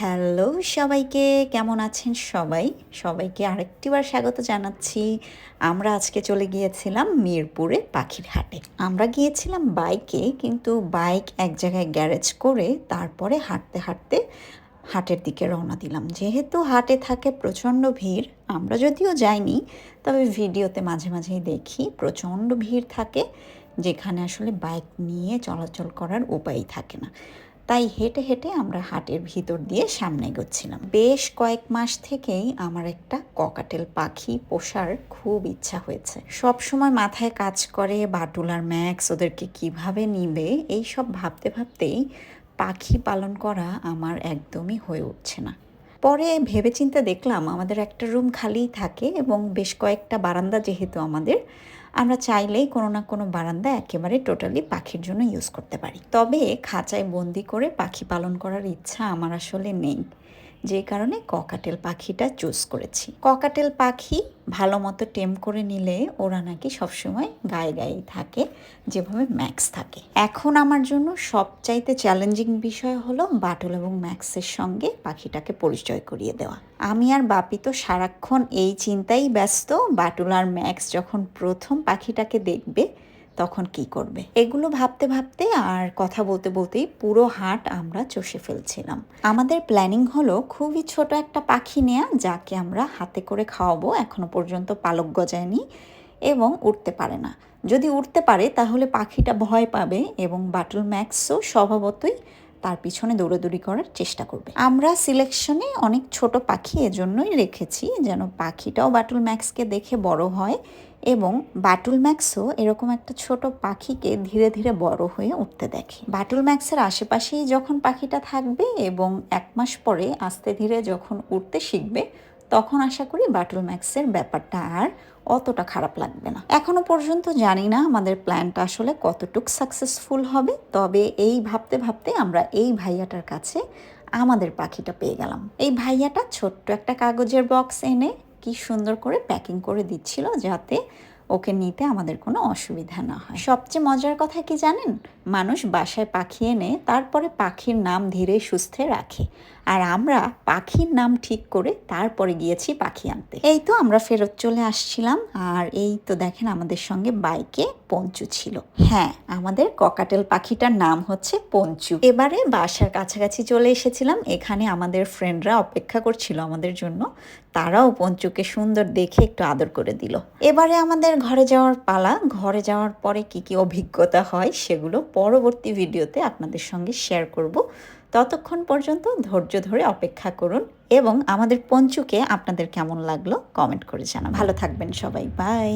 Hello সবাইকে, কেমন আছেন সবাই? সবাইকে আরেকটিবার স্বাগত জানাচ্ছি। আমরা আজকে চলে গিয়েছিলাম মিরপুরে পাখির হাটে। আমরা গিয়েছিলাম বাইকে, কিন্তু বাইক এক জায়গায় গ্যারেজ করে তারপরে হাঁটতে হাঁটতে হাটের দিকে রওনা দিলাম। যেহেতু হাটে থাকে প্রচণ্ড ভিড়, আমরা যদিও যাইনি, তবে ভিডিওতে মাঝে মাঝেই দেখি প্রচণ্ড ভিড় থাকে, যেখানে আসলে বাইক নিয়ে চলাচল করার উপায় থাকে না। তাই হেঁটে হেঁটে আমরা হাটের ভিতর দিয়ে সামনে এগোচ্ছিলাম। বেশ কয়েক মাস থেকেই আমার একটা ককাটেল পাখি পোষার খুব ইচ্ছা হয়েছে। সব সময় মাথায় কাজ করে, বাটুল আর ম্যাক্স ওদেরকে কীভাবে নিবে এই সব ভাবতে ভাবতেই পাখি পালন করা আমার একদমই হয়ে উঠছে না। পরে ভেবেচিন্তে দেখলাম আমাদের একটা রুম খালিই থাকে এবং বেশ কয়েকটা বারান্দা যেহেতু আমাদের আমরা চাইলেই কোনো না কোনো বারান্দা একেবারে টোটালি পাখির জন্য ইউজ করতে পারি। তবে খাঁচায় বন্দি করে পাখি পালন করার ইচ্ছা আমার আসলে নেই। যে কারণে ককাটেল পাখিটা চুজ করেছি। ককাটেল পাখি ভালো মতো টেম করে নিলে ওরা নাকি সবসময় গায়ে গায়েই থাকে, যেভাবে ম্যাক্স থাকে। এখন আমার জন্য সবচাইতে চ্যালেঞ্জিং বিষয় হলো বাটুল এবং ম্যাক্সের সঙ্গে পাখিটাকে পরিচয় করিয়ে দেওয়া। আমি আর বাপি তো সারাক্ষণ এই চিন্তাই ব্যস্ত, বাটুল আর ম্যাক্স যখন প্রথম পাখিটাকে দেখবে তখন কি করবে? এগুলো ভাবতে ভাবতে আর কথা বলতে বলতেই পুরো হাট আমরা চষে ফেলছিলাম। আমাদের প্ল্যানিং হলো খুবই ছোট একটা পাখি নেয়া, যাকে আমরা হাতে করে খাওয়াবো, এখনও পর্যন্ত পালক গজায়নি এবং উঠতে পারে না। যদি উঠতে পারে, তাহলে পাখিটা ভয় পাবে এবং বাটল ম্যাক্সও স্বভাবতই তার পিছনে দৌড়াদৌড়ি করার চেষ্টা করবে। আমরা সিলেকশনে অনেক ছোট পাখি এজন্যই রেখেছি যেন পাখিটাও বাটুল ম্যাক্সকে দেখে বড় হয় এবং বাটুল ম্যাক্সও এরকম একটা ছোট পাখিকে ধীরে ধীরে বড় হয়ে উঠতে দেখে। বাটুল ম্যাক্সের আশেপাশেই যখন পাখিটা থাকবে এবং এক মাস পরে আস্তে ধীরে যখন উঠতে শিখবে তখন আশা করি বাটুল ম্যাক্সের ব্যাপারটা আর অতটা খারাপ লাগবে না। এখনও পর্যন্ত জানি না আমাদের প্ল্যানটা আসলে কতটুক সাকসেসফুল হবে, তবে এই ভাবতে ভাবতে আমরা এই ভাইয়াটার কাছে আমাদের পাখিটা পেয়ে গেলাম। এই ভাইয়াটা ছোট্ট একটা কাগজের বক্স এনে কি সুন্দর করে প্যাকিং করে দিচ্ছিল যাতে ওকে নিতে আমাদের কোনো অসুবিধা না হয়। সবচেয়ে মজার কথা কি জানেন? মানুষ বাসায় পাখি এনে তারপরে পাখির নাম ধীরে সুস্থে রাখে। আর আমরা পাখির নাম ঠিক করে তারপরে গিয়েছি পাখি আনতে। এই তো আমরা ফেরত চলে আসছিলাম। আর এই তো দেখেন আমাদের সঙ্গে বাইকে পঞ্চু ছিল। হ্যাঁ আমাদের ককাটেল পাখিটার নাম হচ্ছে পঞ্চু। এবারে বাসার কাছাকাছি চলে এসেছিলাম। এখানে আমাদের ফ্রেন্ডরা অপেক্ষা করছিল আমাদের জন্য। তারাও পঞ্চুকে সুন্দর দেখে একটু আদর করে দিল। এবারে আমাদের ঘরে যাওয়ার পালা, ঘরে যাওয়ার পরে কি কি অভিজ্ঞতা হয় সেগুলো পরবর্তী ভিডিওতে আপনাদের সঙ্গে শেয়ার করব। ততক্ষণ পর্যন্ত ধৈর্য ধরে অপেক্ষা করুন এবং আমাদের পঞ্চুকে আপনাদের কেমন লাগল কমেন্ট করে জানা ভালো থাকবেন সবাই বাই